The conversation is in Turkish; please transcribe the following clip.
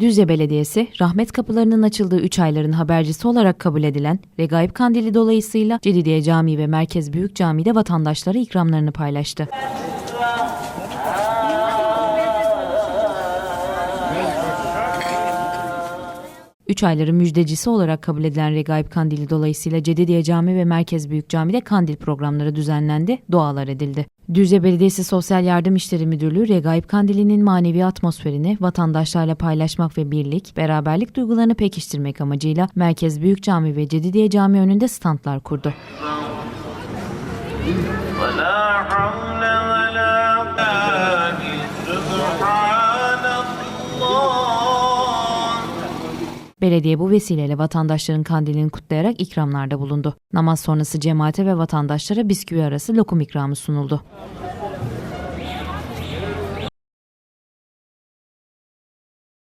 Düzce Belediyesi, rahmet kapılarının açıldığı 3 ayların habercisi olarak kabul edilen Regaib Kandili dolayısıyla Cedidiye Camii ve Merkez Büyük Camii'de vatandaşlara ikramlarını paylaştı. Üç ayların müjdecisi olarak kabul edilen Regaib Kandili dolayısıyla Cedidiye Cami ve Merkez Büyük Cami'de kandil programları düzenlendi, dualar edildi. Düzce Belediyesi Sosyal Yardım İşleri Müdürlüğü Regaib Kandili'nin manevi atmosferini vatandaşlarla paylaşmak ve birlik, beraberlik duygularını pekiştirmek amacıyla Merkez Büyük Cami ve Cedidiye Cami önünde standlar kurdu. Belediye bu vesileyle vatandaşların kandilini kutlayarak ikramlarda bulundu. Namaz sonrası cemaate ve vatandaşlara bisküvi arası lokum ikramı sunuldu.